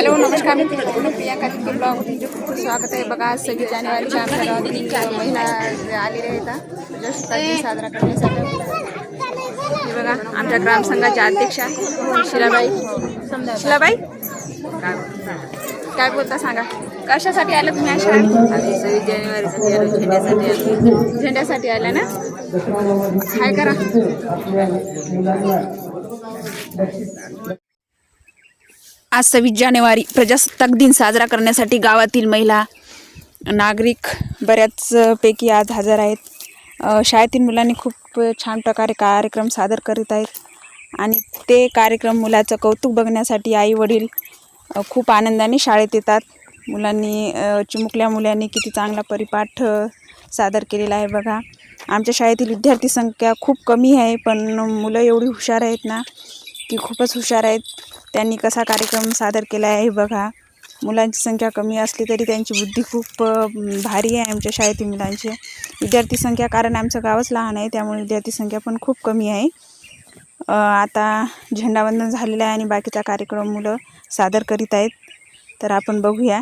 Hello नमस्कार मी प्रियांका तिथे blog खूप खूप स्वागत आहे. बघा आज सव्वीस जानेवारीच्या आमच्या गावातील महिला आलेल्या आहेत. दिन साजरा करण्यासाठी. बघा आमच्या ग्रामसंघाच्या अध्यक्षा शिलाबाई. शिलाबाई? काय बोलता सांगा. कशासाठी आलं तुम्ही अशा? आम्ही सव्वीस जानेवारीसाठी आलो झेंड्यासाठी आलो. झेंड्यासाठी आल्या ना? काय करा. आज सव्वीस जानेवारी प्रजासत्ताक दिन साजरा करण्यासाठी गावातील महिला नागरिक बऱ्याचपैकी आज हजर आहेत. शाळेतील मुलांनी खूप छान प्रकारे कार्यक्रम सादर करीत आहेत आणि ते कार्यक्रम मुलाचं कौतुक बघण्यासाठी आई वडील खूप आनंदाने शाळेत येतात. मुलांनी चिमुकल्या मुलांनी किती चांगला परिपाठ सादर केलेला आहे बघा. आमच्या शाळेतील विद्यार्थी संख्या खूप कमी आहे पण मुलं एवढी हुशार आहेत ना की खूपच हुशार आहेत. त्यांनी कसा कार्यक्रम सादर केला आहे बघा. मुलांची संख्या कमी असली तरी त्यांची बुद्धी खूप भारी आहे आमच्या शाळेतील मुलांची. विद्यार्थी संख्या कारण आमचं गावच लहान आहे त्यामुळे विद्यार्थी संख्या पण खूप कमी आहे. आता झेंडावंदन झालेलं आहे आणि बाकीचा कार्यक्रम मुलं सादर करीत आहेत. तर आपण बघूया.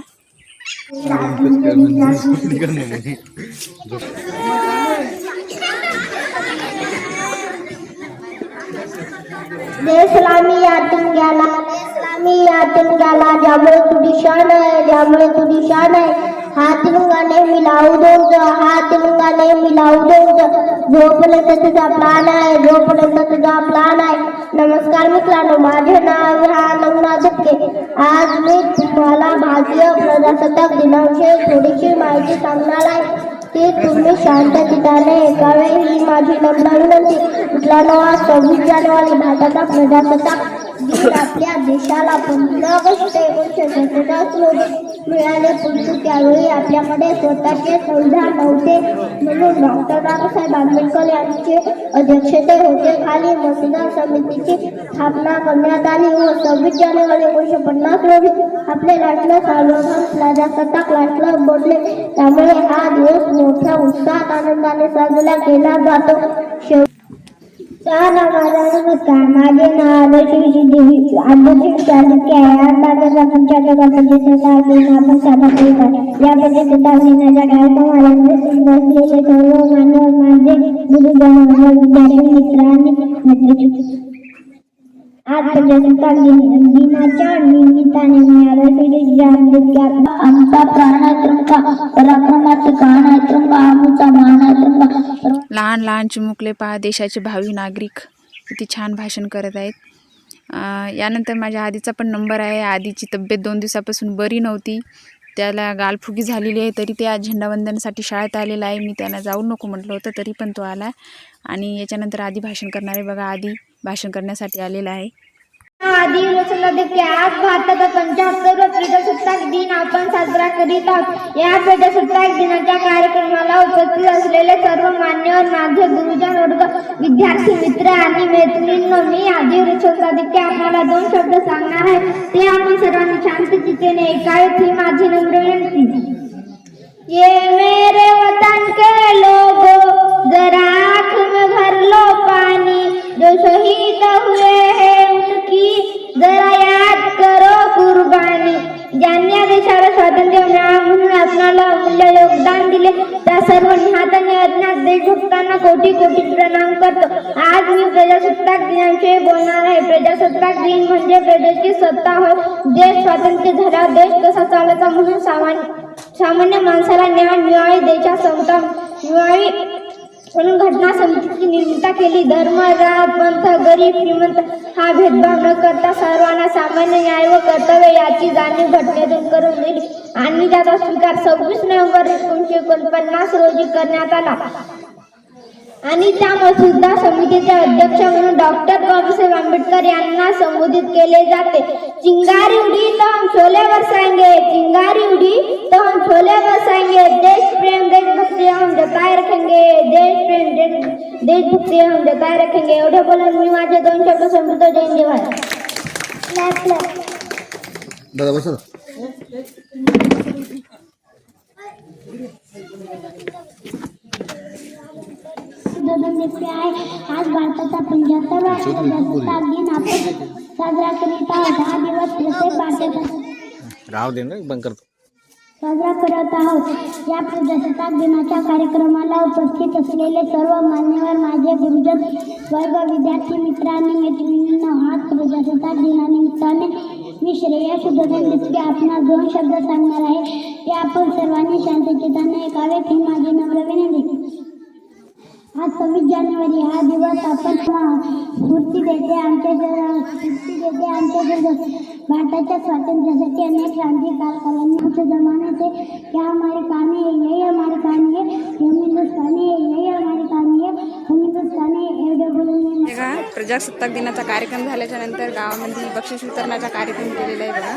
देशलामी यातून गेला देशलामी यातून ज्यामुळे तुझी शान आहे ज्यामुळे तुझी शान आहे. हात लुंगाने मिलावू दोन हात लुंगाने मिलावू दोन जोपर्यंत तुझा प्लान आहे जोपर्यंत तुझा प्लान आहे. नमस्कार मित्रांनो माझे नाव हा नमुना झटके आज मी तुम्हाला भारतीय प्रजासत्ताक दिनाविषयी थोडीशी माहिती सांगणार आहे. ती तुम्ही शांत चिताने ऐकावे ही माझी नम्र विनंती. मित्रांनो आज सव्वीस जानेवारी भारताचा प्रजासत्ताक दिन आपल्या देशाला पंधरा ऑगस्ट एकोणीसशे सत्तेचाळीस रोजी मिळाले परंतु त्यावेळी आपल्याकडे स्वतःचे संविधान नव्हते. म्हणून डॉक्टर बाबासाहेब आंबेडकर यांचे अध्यक्षते होते. खाली मतदार समितीची स्थापना करण्यात आली व सव्वीस जानेवारी एकोणीसशे पन्नास रोजी आपले राष्ट्र सार्वभौम प्रजासत्ताक राष्ट्र बोलले त्यामुळे हा दिवस मोठ्या उत्साहात आनंदाने साजरा केला जातो. शेव माझा नमस्कार माझे नाव आदर्श देवी आदर्श आहे आज आपण करीत कार्यक्रमाला सर्व माझे गुरुजन विद्यार्थी मित्र आणि आज प्रजासत्ताक दिनाच्या निमित्ताने मी आमचा प्राण आहे तुमका पराक्रमाचं कान आहे आमचा मान आहे लहान लहान चिमुकले पहा देशाचे भावी नागरिक. किती छान भाषण करत आहेत. यानंतर माझ्या आधीचा पण नंबर आहे. आधीची तब्येत दोन दिवसापासून बरी नव्हती. त्याला गालफुगी झालेली आहे तरी ते आज झेंडावंदनासाठी शाळेत आलेला आहे. मी त्यांना जाऊ नको म्हटलं होतं तरी पण तो आला. आणि याच्यानंतर आधी भाषण करणारे बघा आधी भाषण करण्यासाठी आलेला आहे. आधी रचना देखील आज भारताचा पंच्याहत्तर प्रजासत्ताक दिन आपण साजरा करीत आहोत. या प्रजासत्ताक दिनाच्या कार्यक्रमाला उपस्थित असलेले सर्व मान्यवर माझे गुरुजन वर्ग विद्यार्थी मित्र आणि मैत्रिणींनो मी आधी रचना देखील आपल्याला दोन शब्द सांगणार आहे. ते आपण सर्वांनी शांत चितेने ऐकावेत माझी नम्र विनंती. ये मेरे वतन के लोगो जरा आंख में भर लो पानी जो शहीद हुए हैं, उनकी जरा याद करो कुर्बानी। ज्यांनी देशाला स्वातंत्र्य मिळावं म्हणून आपणाला अमूल्य योगदान दिले त्या सर्व निहात आणि अज्ञात देशभक्तांना कोटी कोटी प्रणाम करतो। आज मी प्रजासत्ताक दिनाविषयी बोलणार आहे प्रजासत्ताक दिन म्हणजे प्रजेची सत्ता होय देश स्वातंत्र्य झाला, देश कसा चालायचा म्हणून सामान्य सामान्य माणसाला न्याय मिळावी देशात समता मिळावी म्हणून घटना समितीची निर्मिती केली. धर्म जात पंथ गरीब श्रीमंत हा भेदभाव न करता सर्वांना सामान्य न्याय व कर्तव्य याची जाणीव घटनेतून करून दिली. आणि त्याचा स्वीकार सव्वीस नोव्हेंबर एकोणीसशे एकोणपन्नास रोजी करण्यात आला. आणि त्या मसुदा समितीचे अध्यक्ष म्हणून डॉक्टर बाबासाहेब आंबेडकर यांना संबोधित केले जाते. चिंगारी उडी तो हम छोले बरसाएंगे चिंगारी उडी तो हम छोले बरसाएंगे देश प्रेम देशभक्ति हम जताए रखेंगे देश प्रेम देश देशभक्ति हम जताए रखेंगे. एवढे बोलून मी माझे दोन शब्द जय देवाय दादा मित्र आहे आज भारताचा पंच्याहत्तर प्रजासत्ताक दिन आपण साजरा करीत आहोत हा दिवस प्रत्येक भारताचा राहू दे ना बंद करतो. साजरा करत आहोत. या प्रजासत्ताक दिनाच्या कार्यक्रमाला उपस्थित असलेले सर्व मान्यवर माझे गुरुजन वर्ग विद्यार्थी मित्र आणि मैत्रिणींनो आज प्रजासत्ताक दिनानिमित्ताने मी श्रेया सुदर्शन डिस्के आपणास दोन शब्द सांगणार आहे. ते आपण सर्वांनी शांतचिताने ऐकावेत ही माझी नम्र विनंती. आज सव्वीस जानेवारी हा दिवस आपण स्फूर्ती देते आमच्या स्फूर्ती देते आमच्या भारताच्या स्वातंत्र्यासाठी अनेक क्रांतिकारकांनी आमच्या जमाने से क्या हमारी कहानी है यही हमारी कहानी है हम हिंदुस्तानी है यही हमारी कहानी है हम हिंदुस्तानी है बघा प्रजासत्ताक दिनाचा कार्यक्रम झाल्याच्यानंतर गावामध्ये बक्षीस वितरणाचा कार्यक्रम केलेला आहे बघा.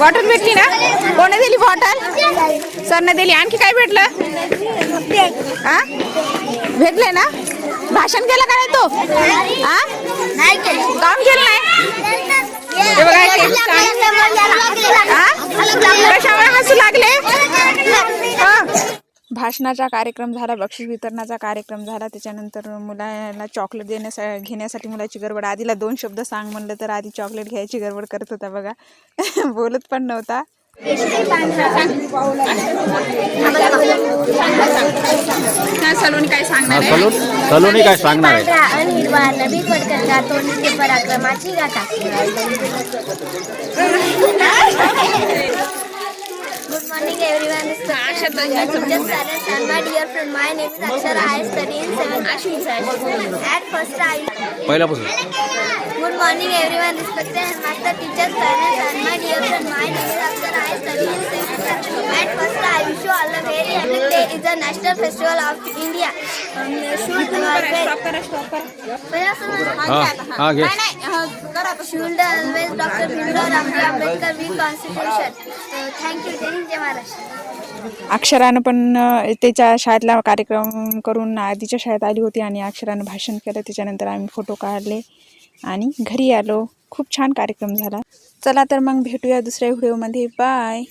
बॉटल भेटली ना? कोणी दिली बॉटल सरने दिली. आणखी काय भेटलं? हा भेटले ना? भाषण केलं काय तो तू? हा काम केलं नाही? कशामुळे हसू लागले? भाषणाचा कार्यक्रम झाला बक्षीस वितरणाचा कार्यक्रम झाला. त्याच्यानंतर मुलाला चॉकलेट देण्यासा घेण्यासाठी मुलाची गडबड. आधीला दोन शब्द सांग म्हणलं तर आधी चॉकलेट घ्यायची गडबड करत होता बघा. बोलत पण नव्हता. सलोनी काय सांगणार सलूनी काय सांगणार आहे? is just parents and my dear friend. My name is Akshara. I study in 7th At first I पहिल्यापासून Good morning everyone. Respected headmaster, teachers, parents and my dear friend. My name is Akshara. I study in 7th At first I Jai Hind, Jai Maharashtra. अक्षरानं पण त्याच्या शाळेतला कार्यक्रम करून आधीच्या शाळेत आली होती आणि अक्षरानं भाषण केलं. त्याच्यानंतर आम्ही फोटो काढले आणि घरी आलो. खूप छान कार्यक्रम झाला. चला तर मग भेटूया दुसऱ्या व्हिडिओमध्ये. बाय.